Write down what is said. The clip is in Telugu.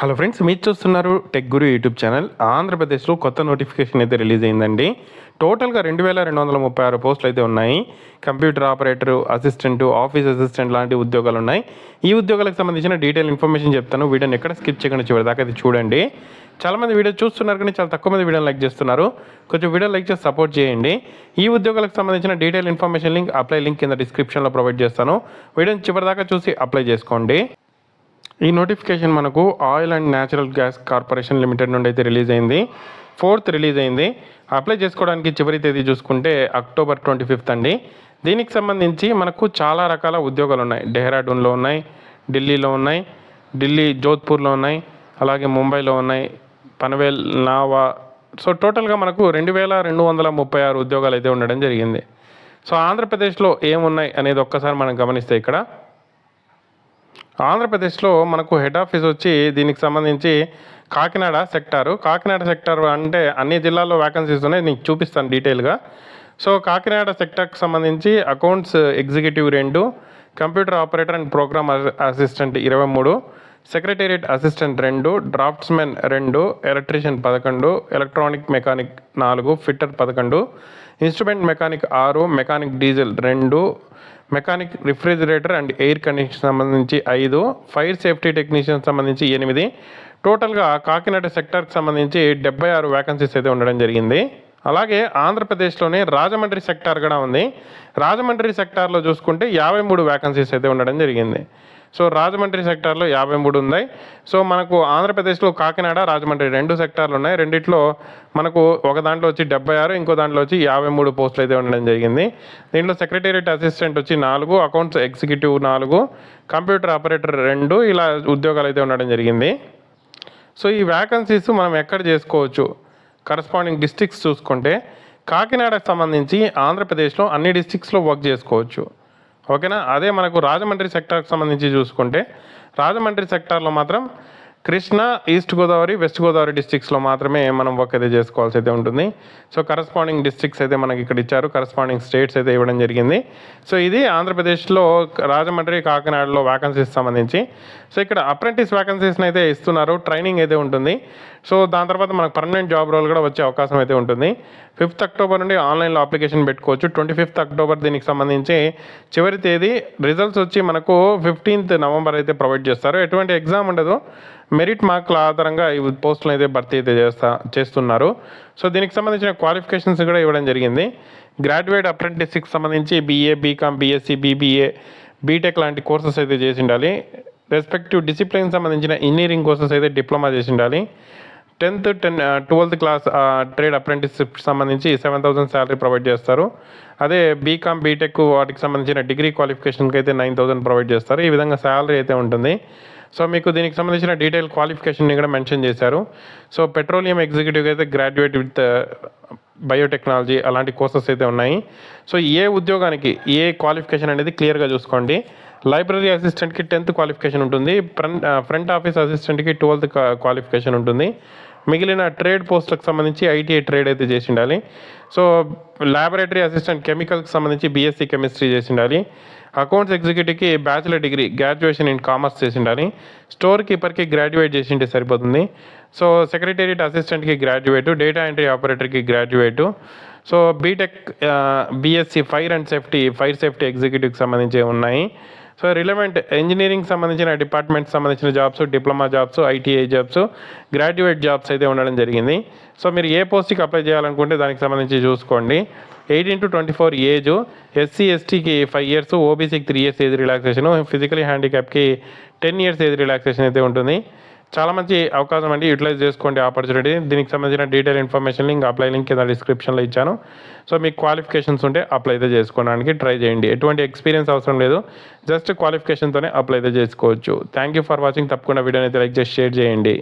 హలో ఫ్రెండ్స్ మీరు చూస్తున్నారు టెక్ గురు యూట్యూబ్ ఛానల్ ఆంధ్రప్రదేశ్లో కొత్త నోటిఫికేషన్ అయితే రిలీజ్ అయిందండి. టోటల్గా రెండు వేల రెండు వందల ముప్పై ఆరు పోస్టులు అయితే ఉన్నాయి. Computer operator assistant office assistant లాంటి ఉద్యోగాలు ఉన్నాయి. ఈ ఉద్యోగాలకు సంబంధించిన డీటెయిల్ ఇన్ఫర్మేషన్ చెప్తాను. వీడియోని ఎక్కడ స్కిప్ చేయకుండా చివరి దాకా అది చూడండి. చాలామంది వీడియో చూస్తున్నారు కానీ చాలా తక్కువ మంది వీడియోని లైక్ చేస్తున్నారు. కొంచెం వీడియో లైక్ చేసి సపోర్ట్ చేయండి. ఈ ఉద్యోగాలకు సంబంధించిన detail information link apply link కింద డిస్క్రిప్షన్లో ప్రొవైడ్ చేస్తాను. వీడియోని చివరి దాకా చూసి అప్లై చేసుకోండి. ఈ నోటిఫికేషన్ మనకు oil and natural gas corporation limited నుండి అయితే రిలీజ్ అయింది. ఫోర్త్ రిలీజ్ అయింది. అప్లై చేసుకోవడానికి చివరి తేదీ చూసుకుంటే అక్టోబర్ ట్వంటీ ఫిఫ్త్ అండి. దీనికి సంబంధించి మనకు చాలా రకాల ఉద్యోగాలు ఉన్నాయి. డెహ్రాడూన్లో ఉన్నాయి ఢిల్లీలో ఉన్నాయి ఢిల్లీ జోధ్పూర్లో ఉన్నాయి అలాగే ముంబైలో ఉన్నాయి పనవేల్ నావా. సో టోటల్గా మనకు రెండు వేల రెండు వందల ముప్పై ఆరు ఉద్యోగాలు అయితే ఉండడం జరిగింది. సో ఆంధ్రప్రదేశ్లో ఏమున్నాయి అనేది ఒక్కసారి మనం గమనిస్తే ఇక్కడ ఆంధ్రప్రదేశ్లో మనకు హెడ్ ఆఫీస్ వచ్చి దీనికి సంబంధించి కాకినాడ సెక్టారు. కాకినాడ సెక్టార్ అంటే అన్ని జిల్లాల్లో వ్యాకన్సీస్ ఉన్నాయి. నీకు చూపిస్తాను డీటెయిల్గా. సో కాకినాడ సెక్టార్కి సంబంధించి అకౌంట్స్ ఎగ్జిక్యూటివ్ రెండు computer operator and program assistant ఇరవై మూడు సెక్రటేరియట్ అసిస్టెంట్ రెండు డ్రాఫ్ట్స్మెన్ రెండు ఎలక్ట్రీషియన్ పదకొండు ఎలక్ట్రానిక్ మెకానిక్ నాలుగు ఫిట్టర్ పదకొండు ఇన్స్ట్రుమెంట్ మెకానిక్ ఆరు మెకానిక్ డీజిల్ రెండు mechanic refrigerator and air condition సంబంధించి ఐదు ఫైర్ సేఫ్టీ టెక్నీషియన్ సంబంధించి ఎనిమిది. టోటల్గా కాకినాడ సెక్టర్కి సంబంధించి డెబ్బై ఆరు వ్యాకన్సీస్ అయితే ఉండడం జరిగింది. అలాగే ఆంధ్రప్రదేశ్లోనే రాజమండ్రి సెక్టార్ కూడా ఉంది. రాజమండ్రి సెక్టార్లో చూసుకుంటే యాభై మూడు వ్యాకన్సీస్ అయితే ఉండడం జరిగింది. సో రాజమండ్రి సెక్టార్లో యాభై మూడు ఉన్నాయి. సో మనకు ఆంధ్రప్రదేశ్లో కాకినాడ రాజమండ్రి రెండు సెక్టార్లు ఉన్నాయి. రెండిట్లో మనకు ఒక దాంట్లో వచ్చి డెబ్బై ఆరు ఇంకో దాంట్లో వచ్చి యాభై మూడు పోస్టులు అయితే ఉండడం జరిగింది. దీంట్లో సెక్రటేరియట్ అసిస్టెంట్ వచ్చి నాలుగు అకౌంట్స్ ఎగ్జిక్యూటివ్ నాలుగు కంప్యూటర్ ఆపరేటర్ రెండు ఇలా ఉద్యోగాలు అయితే ఉండడం జరిగింది. సో ఈ వ్యాకన్సీస్ మనం ఎక్కడ చేసుకోవచ్చు? కరస్పాండింగ్ డిస్ట్రిక్ట్స్ చూసుకుంటే కాకినాడకు సంబంధించి ఆంధ్రప్రదేశ్లో అన్ని డిస్ట్రిక్ట్స్లో వర్క్ చేసుకోవచ్చు. ఓకేనా? అదే మనకు రాజమండ్రి సెక్టార్కి సంబంధించి చూసుకుంటే రాజమండ్రి సెక్టార్లో మాత్రం కృష్ణా ఈస్ట్ గోదావరి వెస్ట్ గోదావరి డిస్ట్రిక్ట్స్లో మాత్రమే మనం వర్క్ అయితే చేసుకోవాల్సి అయితే ఉంటుంది. సో కరస్పాండింగ్ డిస్ట్రిక్ట్స్ అయితే మనకి ఇక్కడ ఇచ్చారు. కరస్పాండింగ్ స్టేట్స్ అయితే ఇవ్వడం జరిగింది. సో ఇది ఆంధ్రప్రదేశ్లో రాజమండ్రి కాకినాడలో వ్యాకన్సీస్ సంబంధించి. సో ఇక్కడ అప్రెంటిస్ వ్యాకన్సీస్ని అయితే ఇస్తున్నారు. ట్రైనింగ్ అయితే ఉంటుంది. సో దాని తర్వాత మనకు పర్మనెంట్ జాబ్ రోల్ కూడా వచ్చే అవకాశం అయితే ఉంటుంది. ఫిఫ్త్ అక్టోబర్ నుండి ఆన్లైన్లో అప్లికేషన్ పెట్టుకోవచ్చు. ట్వంటీ ఫిఫ్త్ అక్టోబర్ దీనికి సంబంధించి చివరి తేదీ రిజల్ట్స్ వచ్చి మనకు ఫిఫ్టీన్త్ నవంబర్ అయితే ప్రొవైడ్ చేస్తారు. ఎటువంటి ఎగ్జామ్ ఉండదు. మెరిట్ మార్కుల ఆధారంగా ఈ పోస్టులు అయితే భర్తీ అయితే చేస్తా చేస్తున్నారు. సో దీనికి సంబంధించిన క్వాలిఫికేషన్స్ కూడా ఇవ్వడం జరిగింది. గ్రాడ్యుయేట్ అప్రెంటిస్కి సంబంధించి BA BCom BSc BBA BTech లాంటి కోర్సెస్ అయితే చేసి ఉండాలి. రెస్పెక్టివ్ డిసిప్లిన్ సంబంధించిన ఇంజనీరింగ్ కోర్సెస్ అయితే డిప్లొమా చేసి ఉండాలి. Tenth ten twelfth class trade apprenticeship సంబంధించి సెవెన్ థౌసండ్ శాలరీ ప్రొవైడ్ చేస్తారు. అదే బీకామ్ బీటెక్ వాటికి సంబంధించిన డిగ్రీ క్వాలిఫికేషన్కి అయితే నైన్ థౌసండ్ ప్రొవైడ్ చేస్తారు. ఈ విధంగా శాలరీ అయితే ఉంటుంది. సో మీకు దీనికి సంబంధించిన డీటెయిల్ క్వాలిఫికేషన్ని కూడా మెన్షన్ చేశారు. సో పెట్రోలియం ఎగ్జిక్యూటివ్ అయితే గ్రాడ్యుయేట్ విత్ బయోటెక్నాలజీ అలాంటి కోర్సెస్ అయితే ఉన్నాయి. సో ఏ ఉద్యోగానికి ఏ క్వాలిఫికేషన్ అనేది క్లియర్గా చూసుకోండి. లైబ్రరీ అసిస్టెంట్కి టెన్త్ క్వాలిఫికేషన్ ఉంటుంది. ఫ్రంట్ ఫ్రంట్ ఆఫీస్ అసిస్టెంట్కి ట్వెల్త్ క్వాలిఫికేషన్ ఉంటుంది. మిగిలిన ట్రేడ్ పోస్టులకు సంబంధించి ఐటీఐ ట్రేడ్ అయితే చేసి ఉండాలి సో ల్యాబొరేటరీ అసిస్టెంట్ కెమికల్కి సంబంధించి బీఎస్సీ కెమిస్ట్రీ చేసి ఉండాలి accounts ఎగ్జిక్యూటివ్కి bachelor degree graduation in commerce చేసి ఉండాలి స్టోర్ కీపర్కి గ్రాడ్యుయేట్ చేసి ఉంటే సరిపోతుంది. సో సెక్రటేరియట్ అసిస్టెంట్కి graduate data entry ఆపరేటర్కి graduate so BTech BSc fire and safety fire safety ఎగ్జిక్యూటివ్కి సంబంధించి ఉన్నాయి. సో రిలవెంట్ ఇంజనీరింగ్ సంబంధించిన డిపార్ట్మెంట్ సంబంధించిన jobs diploma jobs ITI jobs graduate jobs అయితే ఉండడం జరిగింది. సో మీరు ఏ పోస్ట్కి అప్లై చేయాలనుకుంటే దానికి సంబంధించి చూసుకోండి. Eighteen to twenty four age SC ఎస్టీకి five years ఓబీసీకి three years age relaxation physically హ్యాండిక్యాప్కి ten years age relaxation అయితే ఉంటుంది. చాలా మంచి అవకాశం అండి యూటిలైజ్ చేసుకోండి ఆపర్చునిటీ దీనికి సంబంధించిన detail information link apply link కింద డిస్క్రిప్షన్లో ఇచ్చాను. సో మీకు క్వాలిఫికేషన్స్ ఉంటే అప్లై అయితే చేసుకోవడానికి ట్రై చేయండి. ఎటువంటి ఎక్స్పీరియన్స్ అవసరం లేదు. జస్ట్ క్వాలిఫికేషన్తోనే అప్లై అయితే చేసుకోవచ్చు. థ్యాంక్ యూ ఫర్ వాచింగ్ తప్పకుండా వీడియోని అయితే లైక్ చేసి షేర్ చేయండి.